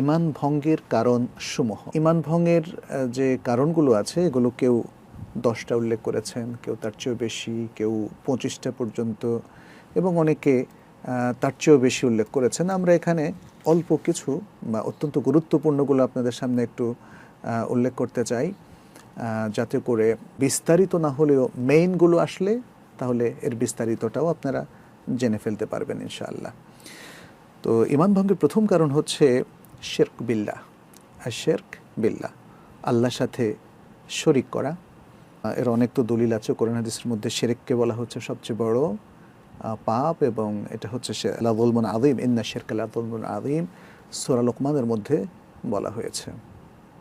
ইমান ভঙ্গের কারণ সমূহ। ইমান ভঙ্গের যে কারণগুলো আছে, এগুলো কেউ দশটা উল্লেখ করেছেন, কেউ তার চেয়েও বেশি, কেউ পঁচিশটা পর্যন্ত, এবং অনেকে তার চেয়েও বেশি উল্লেখ করেছেন। আমরা এখানে অল্প কিছু বা অত্যন্ত গুরুত্বপূর্ণগুলো আপনাদের সামনে একটু উল্লেখ করতে চাই যাতে করে বিস্তারিত না হলেও মেইনগুলো আসলে, তাহলে এর বিস্তারিতটাও আপনারা জেনে ফেলতে পারবেন ইনশাআল্লাহ। তো ইমান ভঙ্গের প্রথম কারণ হচ্ছে শেরক বিল্লাহ আর শেরক বিল্লাহ। আল্লাহর সাথে শরিক করা। এর অনেক তো দলিল আছে, কোরআন হাদিসের মধ্যে শেরেককে বলা হচ্ছে সবচেয়ে বড় পাপ এবং এটা হচ্ছে সে লাদুলমন আদিম ইন্না শেরক লাদুলমন আদিম সোরা লোকমানের মধ্যে বলা হয়েছে।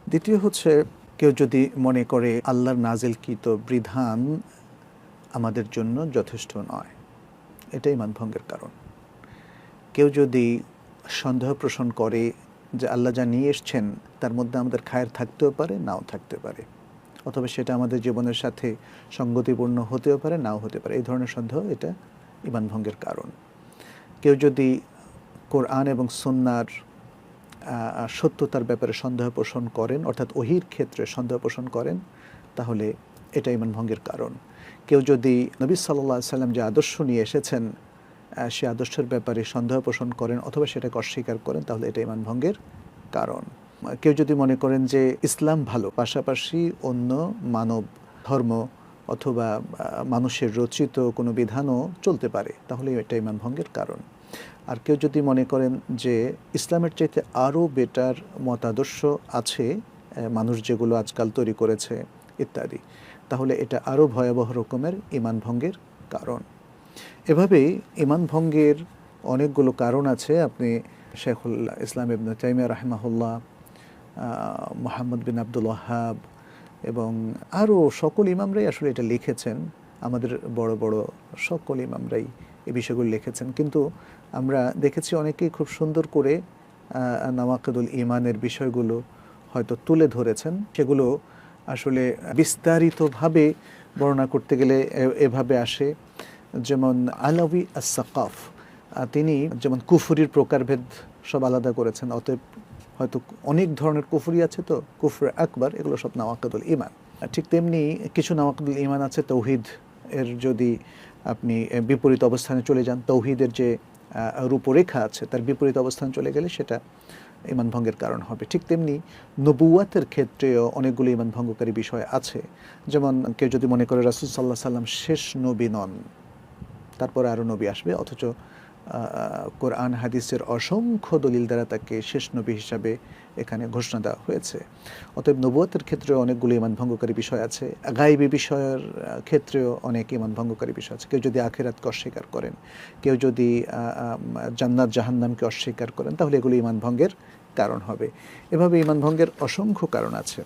দ্বিতীয় হচ্ছে, কেউ যদি মনে করে আল্লাহর নাজিলকৃত বিধান আমাদের জন্য যথেষ্ট নয় এটাই মানভঙ্গের কারণ। কেউ যদি সন্দেহ পোষণ করে যে আল্লাহ যা নিয়ে এসছেন, তার মধ্যে আমাদের খায়ের থাকতেও পারে, নাও থাকতে পারে। অথবা সেটা আমাদের জীবনের সাথে সঙ্গতিপূর্ণ হতেও পারে, নাও হতে পারে। এই ধরনের সন্দেহ এটা ইমান ভঙ্গের কারণ। কেউ যদি কোরআন এবং সন্ন্যার সত্যতার ব্যাপারে সন্দেহ পোষণ করেন, অর্থাৎ ওহির ক্ষেত্রে সন্দেহ পোষণ করেন, তাহলে এটা ইমান ভঙ্গের কারণ। কেউ যদি নবী সাল্লাহ সাল্লাম যে আদর্শ নিয়ে এসেছেন সে আদর্শের ব্যাপারে সন্দেহ পোষণ করেন অথবা সেটাকে অস্বীকার করেন, তাহলে এটা ইমান ভঙ্গের কারণ। কেউ যদি মনে করেন যে ইসলাম ভালো, পাশাপাশি অন্য মানব ধর্ম অথবা মানুষের রচিত কোনো বিধানও চলতে পারে তাহলে এটা ইমান ভঙ্গের কারণ। আর কেউ যদি মনে করেন যে ইসলামের চাইতে আরও বেটার মতাদর্শ আছে মানুষ যেগুলো আজকাল তৈরি করেছে, ইত্যাদি, তাহলে এটা আরও ভয়াবহ রকমের ইমান ভঙ্গের কারণ। এভাবেই ইমান ভঙ্গের অনেকগুলো কারণ আছে। আপনি শেখুল ইসলাম ইবন তাইমিয়া রাহমাহুল্লাহ মোহাম্মদ বিন আব্দুল ওয়াহাব এবং আরও সকল ইমামরাই আসলে এটা লিখেছেন। আমাদের বড় বড় সকল ইমামরাই এই বিষয়গুলো লিখেছেন। কিন্তু আমরা দেখেছি অনেকেই খুব সুন্দর করে নামাকাদুল ইমানের বিষয়গুলো হয়তো তুলে ধরেছেন। সেগুলো আসলে বিস্তারিতভাবে বর্ণনা করতে গেলে এভাবে আসে। যেমন আলাউি আসাকাফ তিনি যেমন কুফুরির প্রকারভেদ সব আলাদা করেছেন, অতএব হয়তো অনেক ধরনের কুফুরি আছে তো, কুফর আকবর, এগুলো সব নাওয়াকাদুল ইমান ঠিক তেমনি কিছু নাওয়াকাদুল ইমান আছে, তৌহিদ এর যদি আপনি বিপরীত অবস্থানে চলে যান, তৌহিদের যে রূপরেখা আছে, তার বিপরীত অবস্থান চলে গেলে সেটা ইমান ভঙ্গের কারণ হবে। ঠিক তেমনি নবুয়াতের ক্ষেত্রেও অনেকগুলো ইমান ভঙ্গকারী বিষয় আছে। যেমন কেউ যদি মনে করে রাসুল সাল্লাহ সাল্লাম শেষ নবী নন তারপরে আরও নবী আসবে, অথচ কোরআন, হাদিসের অসংখ্য দলিল দ্বারা তাকে শেষ নবী হিসাবে এখানে ঘোষণা দেওয়া হয়েছে। অতএব নবুয়াতের ক্ষেত্রে অনেকগুলো ইমান ভঙ্গকারী বিষয় আছে গাইবী বিষয়ের ক্ষেত্রেও অনেক ইমান ভঙ্গকারী বিষয় আছে। কেউ যদি আখেরাতকে অস্বীকার করেন, কেউ যদি জান্নাত, জাহান্নামকে অস্বীকার করেন, তাহলে এগুলো ইমান ভঙ্গের কারণ হবে। এভাবে ইমান ভঙ্গের অসংখ্য কারণ আছে।